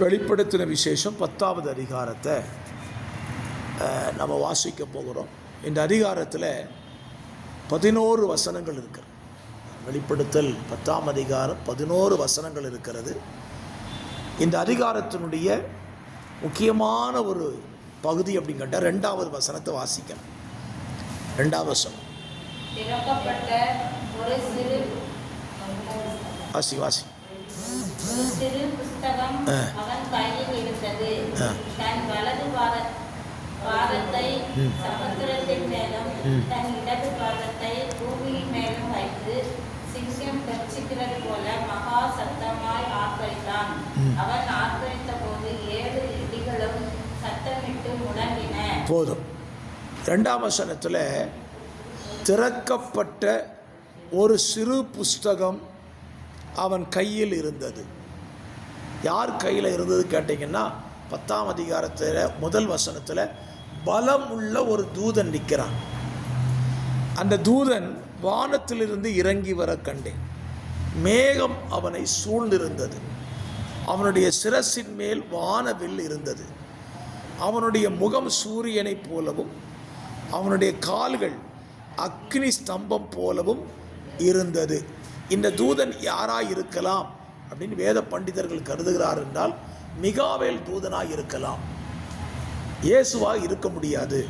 வெளிப்படுத்தின விசேஷம் பத்தாவது அதிகாரத்தை நம்ம வாசிக்க போகிறோம். இந்த அதிகாரத்தில் பதினோரு வசனங்கள் இருக்கிறது வெளிப்படுத்தல் பத்தாம் அதிகாரம் பதினோரு வசனங்கள் இருக்கிறது. இந்த அதிகாரத்தினுடைய முக்கியமான ஒரு பகுதி அப்படின்னு கேட்டால் ரெண்டாவது வசனத்தை வாசிக்கலாம். ரெண்டாவது வசனம். வாசி வாசி. போதும். ரெண்டாம் வசனத்தில் திறக்கப்பட்ட ஒரு சிறு புஸ்தகம் அவன் கையில் இருந்தது. யார் கையில் இருந்தது கேட்டிங்கன்னா பத்தாம் அதிகாரத்தில் முதல் வசனத்தில் பலம் உள்ள ஒரு தூதன் நிற்கிறான் அந்த தூதன் வானத்திலிருந்து இறங்கி வர கண்டேன். மேகம் அவனை சூழ்ந்திருந்தது. அவனுடைய சிரசின் மேல் வானவில் இருந்தது. அவனுடைய முகம் சூரியனைப் போலவும் அவனுடைய கால்கள் அக்னி ஸ்தம்பம் போலவும் இருந்தது. இந்த தூதன் யாராக இருக்கலாம் அப்படின்னு வேத பண்டிதர்கள் கருதுகிறார் என்றால் மிகாவேல் தூதனாக இருக்கலாம் இயேசுவாக இருக்க முடியாது.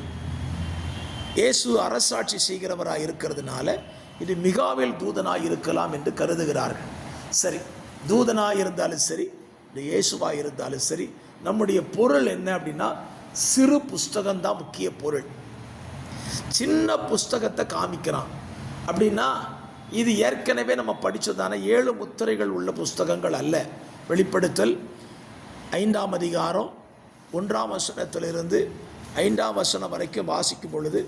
இயேசு அரசாட்சி செய்கிறவராக இருக்கிறதுனால இது மிகாவேல் தூதனாக இருக்கலாம் என்று கருதுகிறார்கள். சரி தூதனாக இருந்தாலும் சரி இந்த இயேசுவாக இருந்தாலும் சரி நம்முடைய பொருள் என்ன அப்படின்னா சிறு புஸ்தகம்தான் முக்கிய பொருள். சின்ன புஸ்தகத்தை காமிக்கிறான். அப்படின்னா இது ஏற்கனவே நம்ம படித்ததான ஏழு முத்திரைகள் உள்ள புஸ்தகங்கள் அல்ல. வெளிப்படுத்தல் ஐந்தாம் அதிகாரம் ஒன்றாம் வசனத்திலிருந்து ஐந்தாம் வசனம் வரைக்கும் வாசிக்கும் பொழுது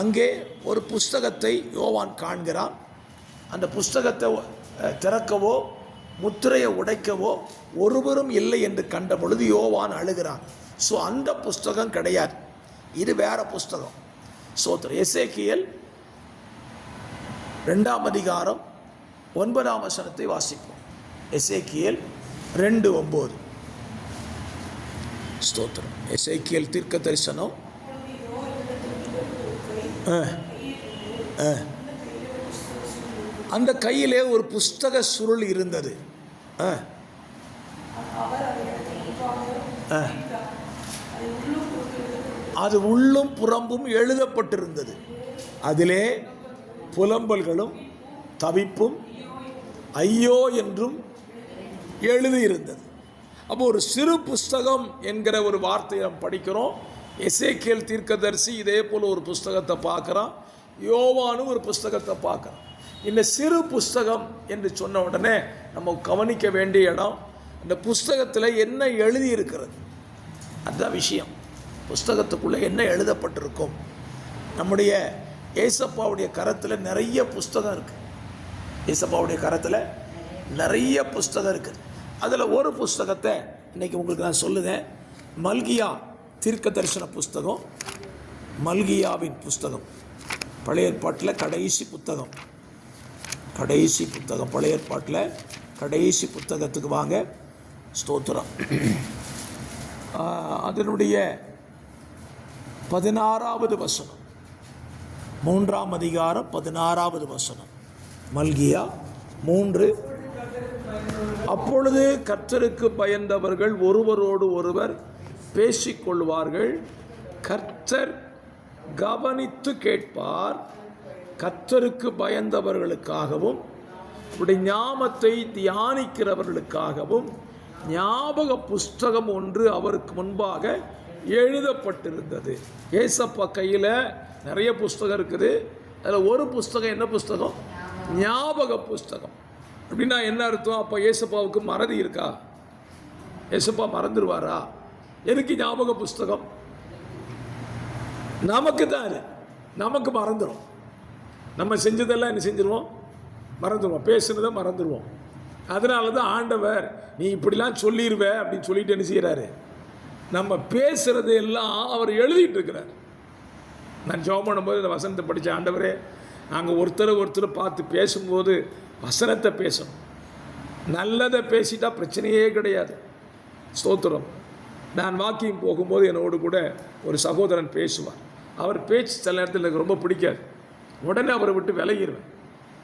அங்கே ஒரு புஸ்தகத்தை யோவான் காண்கிறான். அந்த புஸ்தகத்தை திறக்கவோ முத்திரையை உடைக்கவோ ஒருவரும் இல்லை என்று கண்ட பொழுது யோவான் அழுகிறான். ஸோ அந்த புஸ்தகம் கிடையாது. இது வேற புஸ்தகம். சோத்திர எசேக்கியல் ரெண்டாம் அதிகாரம் ஒன்பதாம் வசனத்தை வாசிப்போம் எசேக்கியல் ரெண்டு ஒம்பது ஸ்தோத்திரம் எசேக்கியல் தீர்க்க தரிசனம் ஆ, ஆ. அந்த கையிலே ஒரு புஸ்தக சுருள் இருந்தது ஆ. ஆ. அது உள்ளும் புறம்பும் எழுதப்பட்டிருந்தது அதிலே புலம்பல்களும் தவிப்பும் ஐயோ என்றும் எழுதியிருந்தது. அப்போ ஒரு சிறு புஸ்தகம் என்கிற ஒரு வார்த்தையை நம்ம படிக்கிறோம். எசேக்கியல் தீர்க்கதரிசி இதே போல் ஒரு புஸ்தகத்தை பார்க்குறான். யோவானும் ஒரு புஸ்தகத்தை பார்க்குறான். இந்த சிறு புஸ்தகம் என்று சொன்ன உடனே நம்ம கவனிக்க வேண்டிய இடம் இந்த புஸ்தகத்தில் என்ன எழுதியிருக்கிறது? அதுதான் விஷயம். புஸ்தகத்துக்குள்ளே என்ன எழுதப்பட்டிருக்கும்? நம்முடைய ஏசப்பாவுடைய கரத்தில் நிறைய புஸ்தகம் இருக்குது ஏசப்பாவுடைய கரத்தில் நிறைய புஸ்தகம் இருக்குது அதில் ஒரு புஸ்தகத்தை இன்றைக்கி உங்களுக்கு நான் சொல்லுதேன். மல்கியா தீர்க்க தரிசன புஸ்தகம். மல்கியாவின் புஸ்தகம். பழைய ஏற்பாட்டில் கடைசி புத்தகம். கடைசி புத்தகம். பழைய ஏற்பாட்டில் கடைசி புத்தகத்துக்கு வாங்க. ஸ்தோத்திரம். அதனுடைய பதினாறாவது வசனம். மூன்றாம் அதிகாரம் பதினாறாவது வசனம். மல்கியா மூன்று. அப்பொழுது கர்த்தருக்கு பயந்தவர்கள் ஒருவரோடு ஒருவர் பேசிக்கொள்வார்கள். கர்த்தர் கவனித்து கேட்பார். கர்த்தருக்கு பயந்தவர்களுக்காகவும் உடைய ஞாபத்தை தியானிக்கிறவர்களுக்காகவும் ஞாபக புஸ்தகம் ஒன்று அவருக்கு முன்பாக எழுதப்பட்டிருந்தது. ஏசப்பா கையில் நிறைய புஸ்தகம் இருக்குது. அதில் ஒரு புஸ்தகம் என்ன புஸ்தகம்? ஞாபக புஸ்தகம். அப்படின்னா என்ன அர்த்தம்? அப்போ ஏசப்பாவுக்கு மறதி இருக்கா? ஏசப்பா மறந்துடுவாரா எதுக்கு ஞாபக புஸ்தகம்? நமக்கு தான் நமக்கு மறந்துடும் நம்ம செஞ்சதெல்லாம் என்ன செஞ்சிருவோம்? மறந்துடுவோம் பேசுனதை மறந்துடுவோம் அதனால தான் ஆண்டவர் நீ இப்படிலாம் சொல்லிடுவ அப்படின்னு சொல்லிட்டு என்ன செய்கிறாரு நம்ம பேசுறது எல்லாம் அவர் எழுதிட்டு இருக்கிறார். நான் ஜெபம் பண்ணும்போது இந்த வசனத்தை படித்த ஆண்டவரே நாங்கள் ஒருத்தர் ஒருத்தர் பார்த்து பேசும்போது வசனத்தை பேசணும். நல்லதை பேசிட்டா பிரச்சனையே கிடையாது. ஸ்தோத்திரம். நான் வாக்கிங் போகும்போது என்னோடு கூட ஒரு சகோதரன் பேசுவார். அவர் பேச்சு சில நேரத்தில் எனக்கு ரொம்ப பிடிக்காது. உடனே அவரை விட்டு விலகிடுவேன்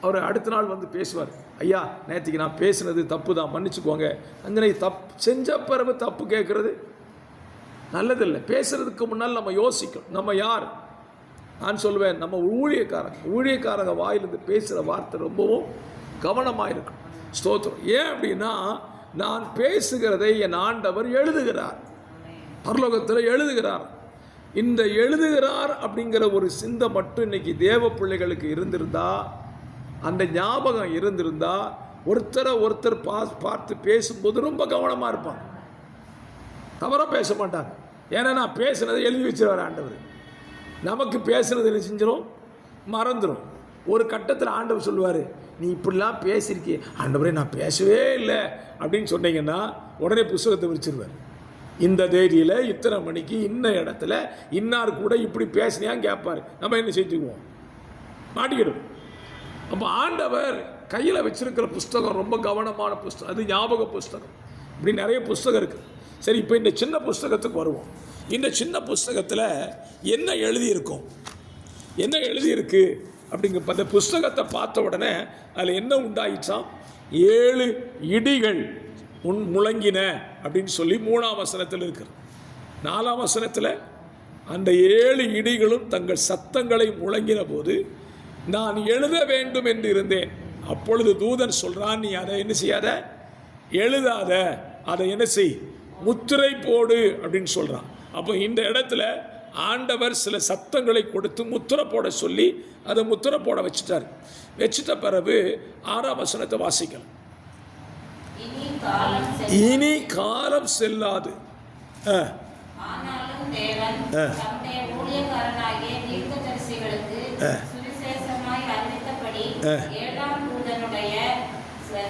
அவர் அடுத்த நாள் வந்து பேசுவார். ஐயா நேற்றுக்கு நான் பேசுனது தப்பு தான் மன்னிச்சுக்கோங்க. அங்கே தப் செஞ்ச பிறகு தப்பு கேட்குறது? நல்லதில்லை. பேசுறதுக்கு முன்னால் நம்ம யோசிக்கணும். நம்ம யார்? நான் சொல்லுவேன் நம்ம ஊழியக்காரங்க ஊழியக்காரங்க வாயிலிருந்து பேசுகிற வார்த்தை ரொம்பவும் கவனமாக இருக்கும் ஸ்தோத்திரம். ஏன் அப்படின்னா நான் பேசுகிறதை என் ஆண்டவர் எழுதுகிறார். பரலோகத்தில் எழுதுகிறார். இந்த எழுதுகிறார் அப்படிங்கிற ஒரு சிந்தை மட்டும் இன்றைக்கி தேவ பிள்ளைகளுக்கு இருந்திருந்தா அந்த ஞாபகம் இருந்திருந்தா ஒருத்தரை ஒருத்தர் பா பார்த்து பேசும்போது ரொம்ப கவனமாக இருப்பாங்க. தவறாக பேச மாட்டாங்க. ஏன்னா நான் பேசுனதை எழுதி வச்சிருவார் ஆண்டவர். நமக்கு பேசுனது என்ன செஞ்சிடும் மறந்துடும் ஒரு கட்டத்தில் ஆண்டவர் சொல்லுவார் நீ இப்படிலாம் பேசியிருக்கிய ஆண்டவரே நான் பேசவே இல்லை. அப்படின்னு சொன்னீங்கன்னா உடனே புஸ்தகத்தை விரிச்சிருவார். இந்த தேதியில் இத்தனை மணிக்கு இன்ன இடத்துல இன்னார் கூட இப்படி பேசினியான்னு கேட்பார். நம்ம என்ன செஞ்சுக்குவோம்? மாட்டிக்கிடும் அப்போ ஆண்டவர் கையில் வச்சிருக்கிற புஸ்தகம் ரொம்ப கவனமான புஸ்தகம். அது ஞாபக புஸ்தகம். இப்படி நிறைய புஸ்தகம் இருக்குது சரி இப்போ இந்த சின்ன புஸ்தகத்துக்கு வருவோம். இந்த சின்ன புஸ்தகத்தில் என்ன எழுதியிருக்கும்? என்ன எழுதியிருக்கு? அப்படிங்கிற அந்த புஸ்தகத்தை பார்த்த உடனே அதில் என்ன உண்டாயிடுச்சாம் ஏழு இடிகள் உன் முழங்கின அப்படின்னு சொல்லி மூணாம் வசனத்தில் இருக்குது நாலாம் வசனத்தில் அந்த ஏழு இடிகளும் தங்கள் சத்தங்களை முழங்கின போது நான் எழுத வேண்டும் என்று இருந்தேன். அப்பொழுது தூதன் சொல்கிறான் நீ அதை என்ன செய்யாத? எழுதாத. அதை என்ன செய்? முத்திரை போடு. அப்படின்னு சொல்கிறான் அப்போ இந்த இடத்துல ஆண்டவர் சில சத்தங்களை கொடுத்து முத்திரை போட சொல்லி அதை முத்திரை போட வச்சுட்டார். வச்சுட்ட பிறகு ஆறாம் வசனத்தை வாசிக்கலாம். இனி காலம் செல்லாது.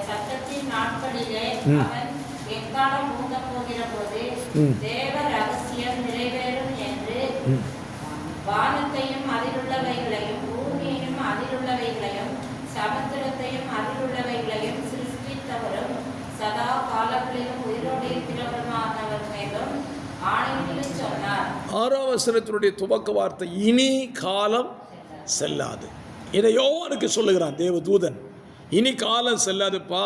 சத்தத்தின் நாட்களிலே. அவன் எக்காலம் போகிற போது. தேவ. வானத்தையும் அதிலுள்ளவைகளையும் பூமியையும் அதிலுள்ளவைகளையும் சமுத்திரத்தையும் அதிலுள்ளவைகளையும் சிருஷ்டித்தவரும் சதா காலங்களிலும் உயிரோடு இருக்கிறவருமானவர் மேலும் ஆணையிட்டு சொன்னார். ஆறாம் வசனத்தினுடைய துவக்க வார்த்தை இனி காலம் செல்லாது. இதை யோவானுக்கு சொல்லுகிறான் தேவதூதன். இனி காலம் செல்லாதுப்பா.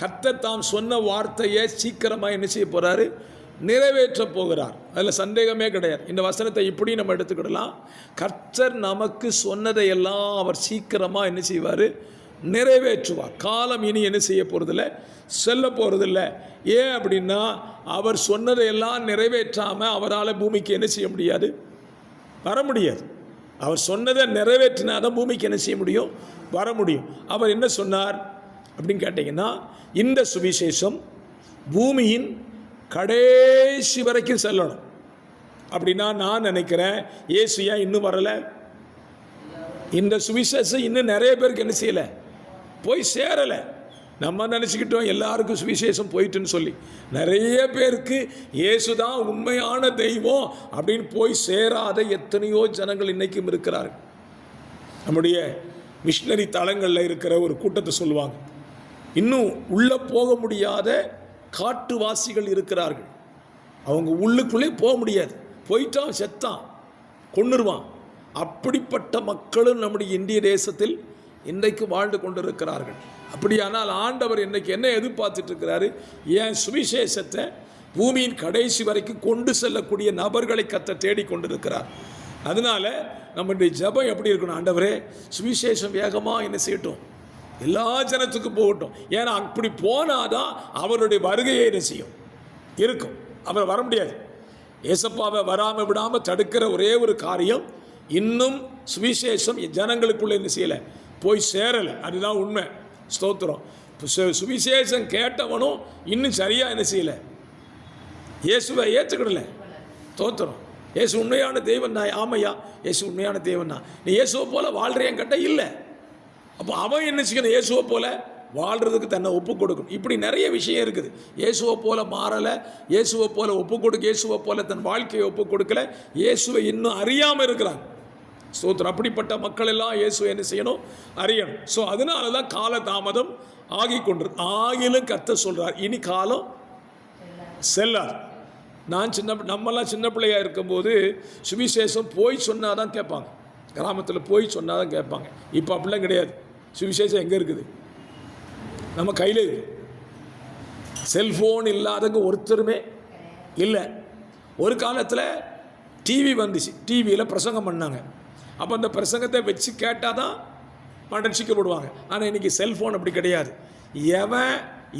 கத்த தாம் சொன்ன வார்த்தையை சீக்கிரமாக என்ன செய்ய போகிறாரு நிறைவேற்ற போகிறார். அதில் சந்தேகமே கிடையாது. இந்த வசனத்தை இப்படி நம்ம எடுத்துக்கிடலாம். கர்த்தர் நமக்கு சொன்னதையெல்லாம் அவர் சீக்கிரமாக என்ன செய்வார்? நிறைவேற்றுவார். காலம் இனி என்ன செய்ய போகிறதில்ல செல்ல போகிறதில்ல ஏன் அப்படின்னா அவர் சொன்னதை எல்லாம் நிறைவேற்றாமல் அவரால் பூமிக்கு என்ன செய்ய முடியாது? வர முடியாது. அவர் சொன்னதை நிறைவேற்றினா தான் பூமிக்கு என்ன செய்ய முடியும்? வர முடியும். அவர் என்ன சொன்னார் அப்படின்னு கேட்டிங்கன்னா இந்த சுவிசேஷம் பூமியின் கடைசி வரைக்கும் செல்லணும். அப்படின்னா நான் நினைக்கிறேன் இயேசு ஏன் இன்னும் வரலை? இந்த சுவிசேஷம் இன்னும் நிறைய பேருக்கு என்ன செய்யலை? போய் சேரலை. நம்ம நினச்சிக்கிட்டோம் எல்லாருக்கும் சுவிசேஷம் போயிட்டுன்னு சொல்லி. நிறைய பேருக்கு இயேசு தான் உண்மையான தெய்வம் அப்படின்னு போய் சேராத எத்தனையோ ஜனங்கள் இன்றைக்கும் இருக்கிறார்கள். நம்முடைய மிஷினரி தளங்களில் இருக்கிற ஒரு கூட்டத்தை சொல்லுவாங்க. இன்னும் உள்ளே போக முடியாத காட்டுவாசிகள் இருக்கிறார்கள். அவங்க உள்ளுக்குள்ளே போக முடியாது. போயிட்டான் செத்தான் கொன்னுருவான். அப்படிப்பட்ட மக்களும் நம்முடைய இந்திய தேசத்தில் இன்றைக்கு வாழ்ந்து கொண்டிருக்கிறார்கள். அப்படியானால் ஆண்டவர் இன்னைக்கு என்ன எதிர்பார்த்துட்டு இருக்கிறாரு ஏன் சுவிசேஷத்தை பூமியின் கடைசி வரைக்கும் கொண்டு செல்லக்கூடிய நபர்களை கத்த தேடிக் கொண்டிருக்கிறார். அதனால நம்முடைய ஜபம் எப்படி இருக்கணும் ஆண்டவரே? சுவிசேஷம் வேகமாக என்ன செய்யட்டும்? எல்லா ஜனத்துக்கும் போகட்டும். ஏன்னா அப்படி போனாதான் அவருடைய வருகையை என்ன செய்யும்? இருக்கும். அவர் வர முடியாது. ஏசப்பாவை வராமல் விடாமல் தடுக்கிற ஒரே ஒரு காரியம் இன்னும் சுவிசேஷம் ஜனங்களுக்குள்ள என்ன செய்யலை? போய் சேரலை. அதுதான் உண்மை. ஸ்தோத்திரம். சு- சுவிசேஷம் கேட்டவனும் இன்னும் சரியாக என்ன செய்யலை? இயேசுவை ஏற்றுக்கிடல தோத்துறோம் இயேசு உண்மையான தெய்வம் நான் ஆமையா? இயேசு உண்மையான தெய்வம் தான். நீ இயேசுவை போல வாழ்றியான் கட்ட இல்லை. அப்போ அவன் என்ன செய்யணும்? இயேசுவை போல வாழ்கிறதுக்கு தன்னை ஒப்பு கொடுக்கணும். இப்படி நிறைய விஷயம் இருக்குது. இயேசுவை போல மாறலை இயேசுவை போல ஒப்பு கொடுக்க இயேசுவை போல தன் வாழ்க்கையை ஒப்பு கொடுக்கல இயேசுவை இன்னும் அறியாமல் இருக்கிறாங்க ஸ்தோத்திரம். அப்படிப்பட்ட மக்கள் எல்லாம் இயேசுவை என்ன செய்யணும்? அறியணும். ஸோ அதனால தான் கால தாமதம் ஆகி கொண்டு ஆகிலும் கத்த சொல்கிறார் இனி காலம் செல்லார் நான் சின்ன நம்மலாம் சின்ன பிள்ளையாக இருக்கும்போது சுவிசேஷம் போய் சொன்னால் தான் கேட்பாங்க. கிராமத்தில் போய் சொன்னால் தான் கேட்பாங்க. இப்போ அப்படிலாம் கிடையாது. சுவிசேஷம் எங்கே இருக்குது? நம்ம கையில் இருக்குது செல்ஃபோன் இல்லாதவங்க ஒருத்தருமே இல்லை. ஒரு காலத்தில் டிவி வந்துச்சு. டிவியில் பிரசங்கம் பண்ணாங்க. அப்போ அந்த பிரசங்கத்தை வச்சு கேட்டால் தான் ரட்சிக்கப்படுவாங்க ஆனால் இன்றைக்கி செல்ஃபோன் அப்படி கிடையாது. எவன்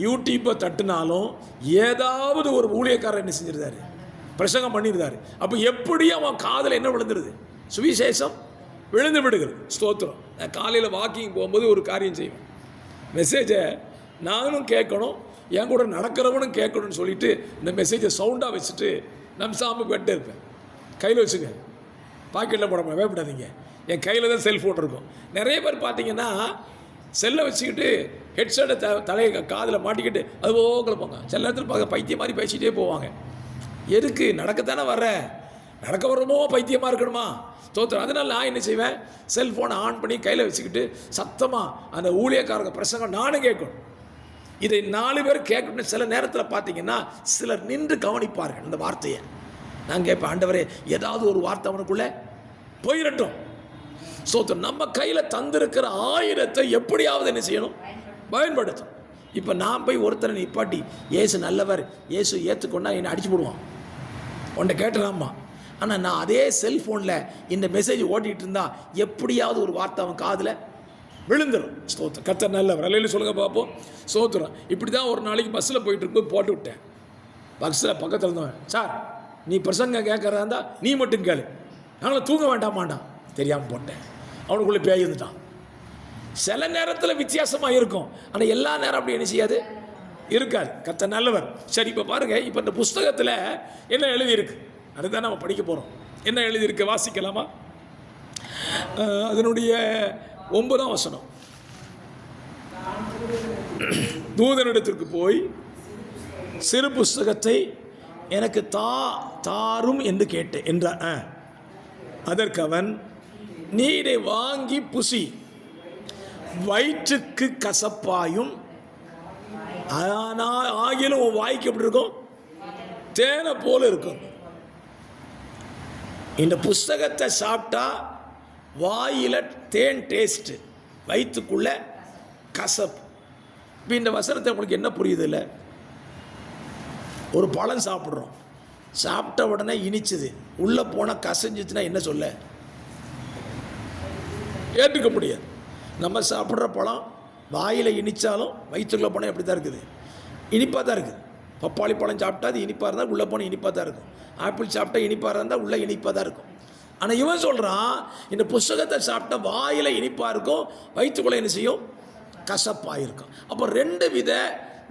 யூடியூப்பை தட்டுனாலும் ஏதாவது ஒரு ஊழியக்காரர் என்ன செஞ்சிருந்தாரு? பிரசங்கம் பண்ணியிருந்தாரு அப்போ எப்படி அவன் காதில் என்ன விழுந்துருது? சுவிசேஷம் விழுந்து விடுகிறது. ஸ்தோத்திரம். நான் காலையில் வாக்கிங் போகும்போது ஒரு காரியம் செய்வேன். மெசேஜை நானும் கேட்கணும் என் கூட நடக்கிறவனும் கேட்கணும்னு சொல்லிட்டு இந்த மெசேஜை சவுண்டாக வச்சுட்டு நம் சாம்பு பெட்டு இருப்பேன். கையில் வச்சுங்க. பாக்கெட்டில் போட மாட்டேன் பயப்படாதீங்க. என் கையில் தான் செல்ஃபோன் இருக்கும். நிறைய பேர் பார்த்தீங்கன்னா செல்லை வச்சுக்கிட்டு ஹெட்செட்டை த தலையை காதில் மாட்டிக்கிட்டு அது போங்க. சில நேரத்தில் பார்க்க பைத்தியம் மாதிரி பேசிக்கிட்டே போவாங்க. எதுக்கு? நடக்கத்தானே வர்ற. நடக்க வரமோ? பைத்தியமாக இருக்கணுமா? தோத்துறோம் அதனால் நான் என்ன செய்வேன்? செல்ஃபோனை ஆன் பண்ணி கையில் வச்சுக்கிட்டு சத்தமாக அந்த ஊழியக்காரங்க பிரசங்கம் நானும் கேட்கணும். இதை நாலு பேர் கேட்கணும்னு சில நேரத்தில் பார்த்தீங்கன்னா சிலர் நின்று கவனிப்பார்கள் அந்த வார்த்தையை. நான் கேட்பேன் ஆண்டவரே ஏதாவது ஒரு வார்த்தை அவனுக்குள்ளே? போயிடட்டும் சோத்திரம் நம்ம கையில் தந்திருக்கிற ஆயிரத்தை எப்படியாவது என்ன செய்யணும்? பயன்படுத்தும் இப்போ நான் போய் ஒருத்தரை நிப்பாட்டி ஏசு நல்லவர். ஏசு ஏற்றுக்கொண்டா என்னை அடிச்சு போடுவான். உன்னை கேட்டலாமா ஆனால் நான் அதே செல்ஃபோனில் இந்த மெசேஜ் ஓட்டிகிட்டு இருந்தால் எப்படியாவது ஒரு வார்த்தை அவன் காதில் விழுந்துடும் ஸ்தோத்திரம். கத்தர் நல்லவர். அல்லையில சொல்லுங்க பார்ப்போம். ஸ்தோத்திரம். இப்படி தான் ஒரு நாளைக்கு பஸ்ஸில் போயிட்டு இருக்கும் போட்டு விட்டேன். பஸ்ஸில் பக்கத்தில் இருந்தவன் சார் நீ பிரசங்கம் கேட்குறதா இருந்தால் நீ மட்டும் கேளு. நாங்களும் தூங்க வேண்டாமாண்டான். தெரியாமல் போட்டேன். அவனுக்குள்ளே பேய் இருந்துட்டான். சில நேரத்தில் வித்தியாசமாக இருக்கும். ஆனால் எல்லா நேரம் அப்படி என்ன செய்யாது? இருக்காது. கத்த நல்லவர். சரி இப்போ பாருங்கள் இப்போ இந்த புஸ்தகத்தில் என்ன எழுதியிருக்கு? அதுதான் நம்ம படிக்க போகிறோம் என்ன எழுதியிருக்கு? வாசிக்கலாமா? அதனுடைய ஒன்பதாம் வசனம். தூதனிடத்திற்கு போய் சிறு புஸ்தகத்தை எனக்கு தா தாரும் என்று கேட்டேன் என்றார் ஆ. அதற்கு அவன் நீ இதை வாங்கி புசி. வயிற்றுக்கு கசப்பாயும் ஆனால் ஆகிலும் வாய்க்கு எப்படி இருக்கும்? தேனை போல இருக்கும். இந்த புஸ்தகத்தை சாப்பிட்டா வாயில் தேன் டேஸ்ட்டு வயிற்றுக்குள்ள கசப்பு. இப்போ இந்த வசனத்தை உங்களுக்கு என்ன புரியுது இல்லை? ஒரு பழம் சாப்பிட்றோம். சாப்பிட்ட உடனே இனிச்சுது. உள்ளே போனால் கசஞ்சிச்சுன்னா என்ன சொல்ல? ஏற்றுக்க முடியாது. நம்ம சாப்பிட்ற பழம் வாயில் இனிச்சாலும் வயிற்றுக்குள்ளே போனால் எப்படி தான் இருக்குது? இனிப்பாக தான் இருக்குது. பப்பாளி பழம் சாப்பிட்டா அது இனிப்பாக இருந்தால் உள்ளே போனால் இனிப்பாக தான் இருக்கும். ஆப்பிள் சாப்பிட்டா இனிப்பாக இருந்தால் உள்ளே இனிப்பாக தான் இருக்கும். ஆனால் இவன் சொல்கிறான் இந்த புஸ்தகத்தை சாப்பிட்டா வாயில் இனிப்பாக இருக்கும் வயிற்றுக்குள்ளே என்ன செய்யும்? கசப்பாக இருக்கும். அப்போ ரெண்டு வித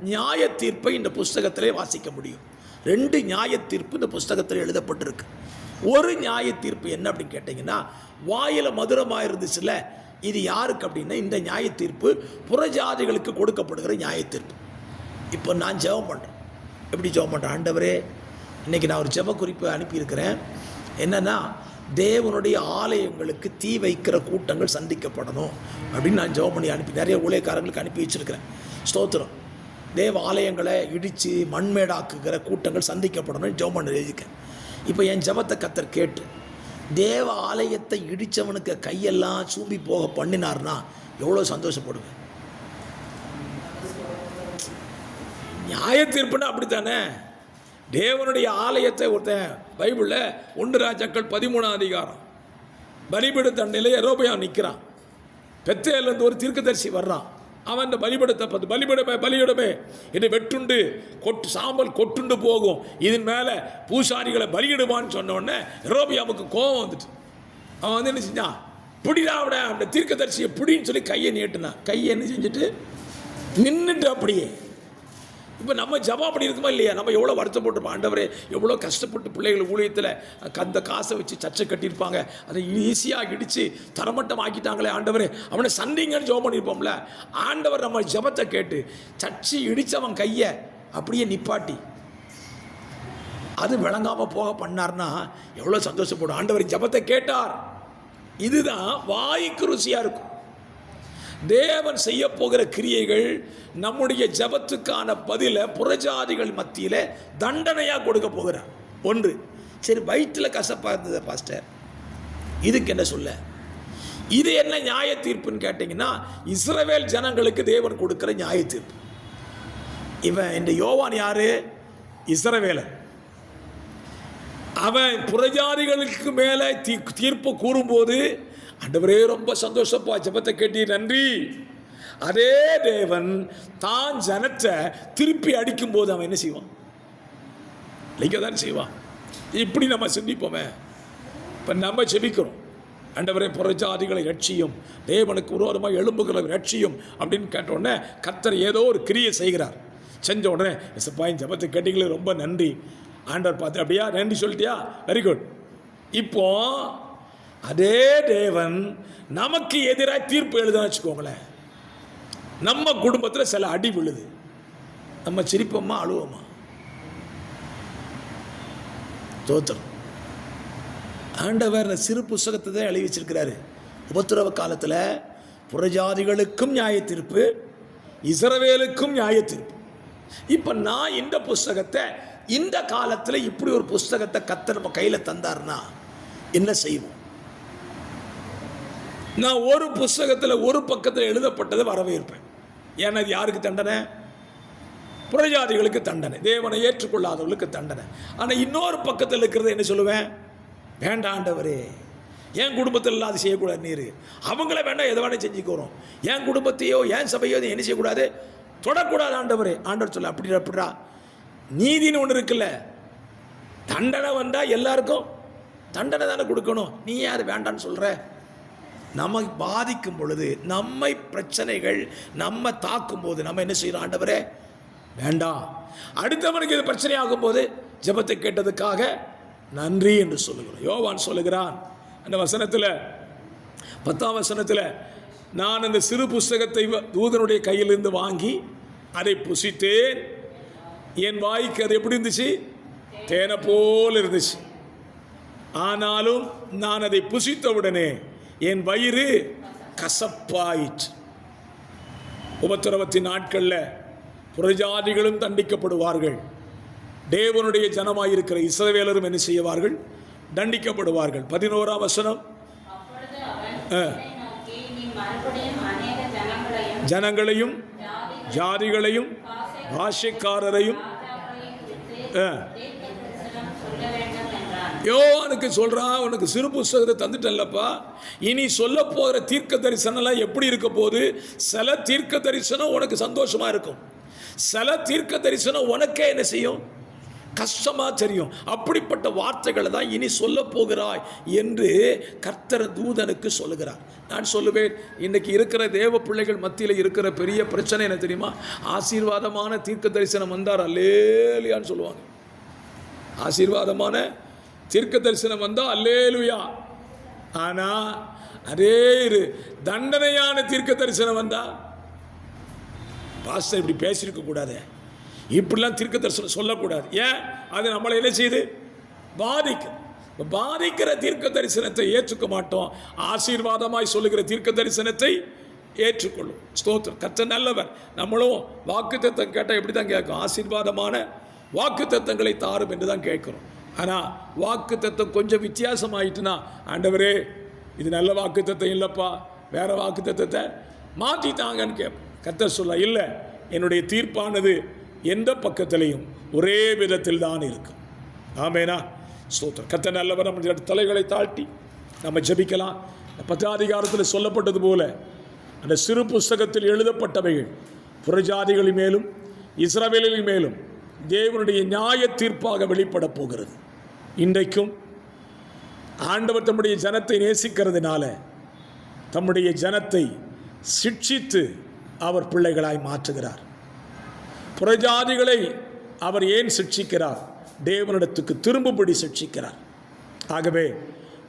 நியாய தீர்ப்பை இந்த புஸ்தகத்திலே வாசிக்க முடியும். ரெண்டு நியாய தீர்ப்பு இந்த புஸ்தகத்தில் எழுதப்பட்டிருக்கு. ஒரு நியாய தீர்ப்பு என்ன அப்படின்னு கேட்டிங்கன்னா வாயில் மதுரமாக இருந்துச்சுல்ல இது யாருக்கு அப்படின்னா இந்த நியாய தீர்ப்பு புறஜாதிகளுக்கு கொடுக்கப்படுகிற நியாய தீர்ப்பு இப்போ நான் ஜெபம் பண்ணுறேன் எப்படி ஜெபம் பண்ணுறேன் ஆண்டவரே இன்றைக்கி நான் ஒரு ஜெப குறிப்பு அனுப்பியிருக்கிறேன். என்னென்னா தேவனுடைய ஆலயங்களுக்கு தீ வைக்கிற கூட்டங்கள் சந்திக்கப்படணும் அப்படின்னு நான் ஜெபம் பண்ணி அனுப்பி நிறைய ஊழியக்காரங்களுக்கு அனுப்பி வச்சிருக்கிறேன். ஸ்தோத்திரம். தேவ ஆலயங்களை இடித்து மண்மேடாக்குகிற கூட்டங்கள் சந்திக்கப்படணும்னு ஜெபம் பண்ணி எழுதிக்கேன் இப்போ என் ஜெபத்தை கத்தர் கேட்டு தேவ ஆலயத்தை இடித்தவனுக்கு கையெல்லாம் சூம்பி போக பண்ணினார்னா எவ்வளோ சந்தோஷப்படுவேன். நியாய தீர்ப்புனா அப்படித்தானே? தேவனுடைய ஆலயத்தை ஒருத்தன் பைபிளில் ஒன்று ராஜாக்கள் பதிமூணாம் அதிகாரம். பலிபீட நிலையை ரோபையா நிற்கிறான் பெத்தேலேருந்து ஒரு தீர்க்கதரிசி வர்றான். அவன் இந்த பலிபடத்தை பார்த்து பலிபடமே பலியிடமே. இது வெட்டுண்டு கொட்டு சாம்பல் கொட்டுண்டு போகும். இதன் மேலே பூசாரிகளை பலியிடுவான்னு சொன்னோடனே ரோபியாவுக்கு கோபம் வந்துட்டு. அவன் வந்து என்ன செஞ்சான்? பிடிடா அவட அந்த தீர்க்கதரிசியை பிடின்னு சொல்லி கையை நீட்டினான். கையை என்ன செஞ்சுட்டு? நின்றுட்டு அப்படியே. இப்போ நம்ம ஜபம் அப்படி இருக்குமா இல்லையா? நம்ம எவ்வளோ வருத்தப்பட்டிருப்போம். ஆண்டவரே எவ்வளோ கஷ்டப்பட்டு பிள்ளைகள் ஊழியத்தில் அந்த காசை வச்சு சர்ச்சை கட்டியிருப்பாங்க. அதை ஈஸியாக இடித்து தரமட்டம் ஆக்கிட்டாங்களே ஆண்டவரே. அவனை சண்டைங்கன்னு ஜபம் பண்ணியிருப்போம்ல. ஆண்டவர் நம்ம ஜபத்தை கேட்டு சர்ச்சை இடித்தவன் கையை அப்படியே நிப்பாட்டி. அது விளங்காமல் போக பண்ணார்னா எவ்வளோ சந்தோஷப்படும். ஆண்டவர் ஜபத்தை கேட்டார். இதுதான் வாய்க்கு ருசியாக இருக்கும். தேவன் செய்ய போகிற கிரியைகள் நம்முடைய ஜபத்துக்கான பதிலை புறஜாதிகள் மத்தியில் தண்டனையாக கொடுக்க போகிறார். ஒன்று சரி வயிற்றில் கசப்பாக இருந்தது பாஸ்டர் இதுக்கு என்ன சொல்ல? இது என்ன நியாய தீர்ப்புன்னு கேட்டிங்கன்னா இஸ்ரவேல் ஜனங்களுக்கு தேவன் கொடுக்குற நியாய தீர்ப்பு. இவன் இந்த யோவான் யாரு? இஸ்ரவேலன். அவன் புறஜாதிகளுக்கு மேலே தீ தீர்ப்பு கூறும்போது அண்டவரே ரொம்ப சந்தோஷப்பா. ஜெபத்தை கேட்டி நன்றி. அதே தேவன் தான் ஜனத்தை திருப்பி அடிக்கும்போது அவன் என்ன செய்வான்? லைக்க தான் செய்வான்? இப்படி நம்ம சிந்திப்போமே. இப்போ நம்ம செபிக்கிறோம் அண்டவரே புறஜாதிகளை ரட்சியும் தேவனுக்கு விரோதமாக எலும்புகளை ரட்சியும் அப்படின்னு கேட்டோடனே கத்தர் ஏதோ ஒரு கிரியை செய்கிறார். செஞ்ச உடனே எசப்பாயின் ஜபத்தை கேட்டீங்களே ரொம்ப நன்றி. ஆண்டவர் பார்த்து அப்படியா? நன்றி சொல்லிட்டியா? வெரி குட் இப்போ அதே தேவன் நமக்கு எதிராக தீர்ப்பு எழுதுன்னு வச்சுக்கோங்களேன். நம்ம குடும்பத்தில் சில அடி விழுது. நம்ம சிரிப்போமா அழுவோமா? தோத்திரம். ஆண்டவர் இந்த சிறு புஸ்தகத்தை தான் எழுதி வச்சிருக்கிறாரு. உபத்திரவ காலத்தில் புறஜாதிகளுக்கும் நியாய தீர்ப்பு இசரவேலுக்கும் நியாய தீர்ப்பு. இப்போ நான் இந்த புஸ்தகத்தை இந்த காலத்தில் இப்படி ஒரு புஸ்தகத்தை கத்த நம்ம கையில் தந்தாருன்னா என்ன செய்வோம்? நான் ஒரு புஸ்தகத்தில் ஒரு பக்கத்தில் எழுதப்பட்டதை வரவேற்பேன். ஏன்னா அது யாருக்கு தண்டனை? புறஜாதிகளுக்கு தண்டனை. தேவனை ஏற்றுக்கொள்ளாதவர்களுக்கு தண்டனை. ஆனால் இன்னொரு பக்கத்தில் இருக்கிறத என்ன சொல்லுவேன்? வேண்டாண்டவரே என் குடும்பத்தில் இல்லாத செய்யக்கூடாது நீர். அவங்கள வேண்டாம் எதை வேணால் செஞ்சுக்கிறோம் என் குடும்பத்தையோ என் சபையோ என்ன செய்யக்கூடாது? தொடக்கூடாது ஆண்டவரே. ஆண்டவர் சொல்ல அப்படி அப்படிடா. நீதின்னு ஒன்று இருக்குல்ல. தண்டனை வந்தால் எல்லாருக்கும் தண்டனை தானே கொடுக்கணும். நீ யார்? வேண்டான்னு சொல்கிற நம்மை பாதிக்கும் பொழுது நம்மை பிரச்சனைகள் நம்ம தாக்கும் போது நம்ம என்ன செய்யணும் ஆண்டவரே? வேண்டாம். அடுத்தவனுக்கு இது பிரச்சனை ஆகும்போது ஜெபத்தை கேட்டதுக்காக நன்றி என்று சொல்லுகிறோம். யோவான் சொல்லுகிறான் அந்த வசனத்தில் பத்தாம் வசனத்தில் நான் அந்த சிறு புஸ்தகத்தை வ- தூதனுடைய கையிலிருந்து வாங்கி அதை புசித்தேன். என் வாய்க்கு அது எப்படி இருந்துச்சு? தேனை போல் இருந்துச்சு. ஆனாலும் நான் அதை புசித்தவுடனே என் வயிறு கசப்பாயிற்று. உபத்திரவத்தின் நாட்களில் புறஜாதிகளும் தண்டிக்கப்படுவார்கள். தேவனுடைய ஜனமாயிருக்கிற இசைவேலரும் என்ன செய்வார்கள்? தண்டிக்கப்படுவார்கள். பதினோராம் வசனம். ஆ. ஜனங்களையும் ஜாதிகளையும் பாஷைக்காரரையும் யோவானுக்கு சொல்கிறான் உனக்கு சிறு புஸ்தகத்தை தந்துட்டல்லப்பா இனி சொல்ல போகிற தீர்க்க தரிசனம்லாம் எப்படி இருக்க போகுது? சில தீர்க்க தரிசனம் உனக்கு சந்தோஷமாக இருக்கும். சில தீர்க்க தரிசனம் உனக்கே என்ன செய்யும்? கஷ்டமாக தெரியும். அப்படிப்பட்ட வார்த்தைகளை தான் இனி சொல்ல போகிறாய் என்று கர்த்தர் தூதனுக்கு சொல்லுகிறார். நான் சொல்லுவேன் இன்னைக்கு இருக்கிற தேவ பிள்ளைகள் மத்தியில் இருக்கிற பெரிய பிரச்சனை என்ன தெரியுமா? ஆசீர்வாதமான தீர்க்க தரிசனம் வந்தார். அல்லேலியான்னு சொல்லுவாங்க. ஆசீர்வாதமான தீர்க்க தரிசனம் வந்தால் அல்லேலுயா. ஆனால் அதே இரு தண்டனையான தீர்க்க தரிசனம் வந்தால் பாஸ்டர் இப்படி பேசியிருக்க கூடாது. இப்படிலாம் தீர்க்க தரிசனம் சொல்லக்கூடாது. ஏன்? அது நம்மளை என்ன செய்யுது? பாதிக்கும். பாதிக்கிற தீர்க்க தரிசனத்தை ஏற்றுக்க மாட்டோம். ஆசீர்வாதமாய் சொல்லுகிற தீர்க்க தரிசனத்தை ஏற்றுக்கொள்ளும். ஸ்தோத்திரம். கத்த நல்லவர். நம்மளும் வாக்கு தத்தம் கேட்டால் எப்படி தான் கேட்கும்? ஆசீர்வாதமான வாக்கு தத்தங்களை தாரும் என்று தான் கேட்குறோம். ஆனால் வாக்கு தத்துவம் கொஞ்சம் வித்தியாசமாயிட்டுனா ஆண்டவரே இது நல்ல வாக்கு தத்துவம் இல்லைப்பா வேற வாக்கு தத்துவத்தை மாற்றித்தாங்கன்னு கேட்போம் கத்த சொல்ல இல்லை என்னுடைய தீர்ப்பானது எந்த பக்கத்திலையும் ஒரே விதத்தில் தான் இருக்கும் ஆமேனா? ஸ்தோத்திரம். கத்த நல்லவர் நம்ம தலைகளை தாழ்த்தி நம்ம ஜெபிக்கலாம். பத்தாதிகாரத்தில் சொல்லப்பட்டது போல அந்த சிறு புஸ்தகத்தில் எழுதப்பட்டவைகள் புறஜாதிகளின் மேலும் இஸ்ரவேலின் மேலும் தேவனுடைய நியாய தீர்ப்பாக வெளிப்பட போகிறது. இன்றைக்கும் ஆண்டவர் தம்முடைய ஜனத்தை நேசிக்கிறதுனால தம்முடைய ஜனத்தை சிட்சித்து அவர் பிள்ளைகளாய் மாற்றுகிறார். புறஜாதிகளை அவர் ஏன் சிட்சிக்கிறார்? தேவனிடத்துக்கு திரும்பும்படி சிட்சிக்கிறார். ஆகவே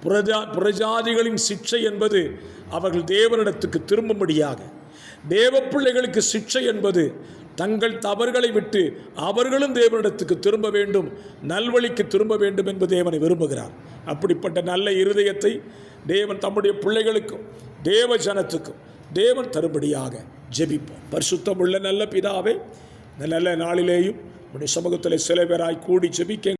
புறஜா புறஜாதிகளின் சிக்ஷை என்பது அவர்கள் தேவனிடத்துக்கு திரும்பும்படியாக தேவ பிள்ளைகளுக்கு சிக்ஷை என்பது தங்கள் தவறுகளை விட்டு அவர்களும் தேவனிடத்துக்கு திரும்ப வேண்டும் நல்வழிக்கு திரும்ப வேண்டும் என்று தேவனை விரும்புகிறார். அப்படிப்பட்ட நல்ல இருதயத்தை தேவன் தம்முடைய பிள்ளைகளுக்கும் தேவ ஜனத்துக்கும் தேவன் தரும்படியாக ஜெபிப்போம். பரிசுத்தமுள்ள நல்ல பிதாவே நல்ல நாளிலேயும் உடைய சமூகத்தில் சில பேராய் கூடி ஜெபிக்க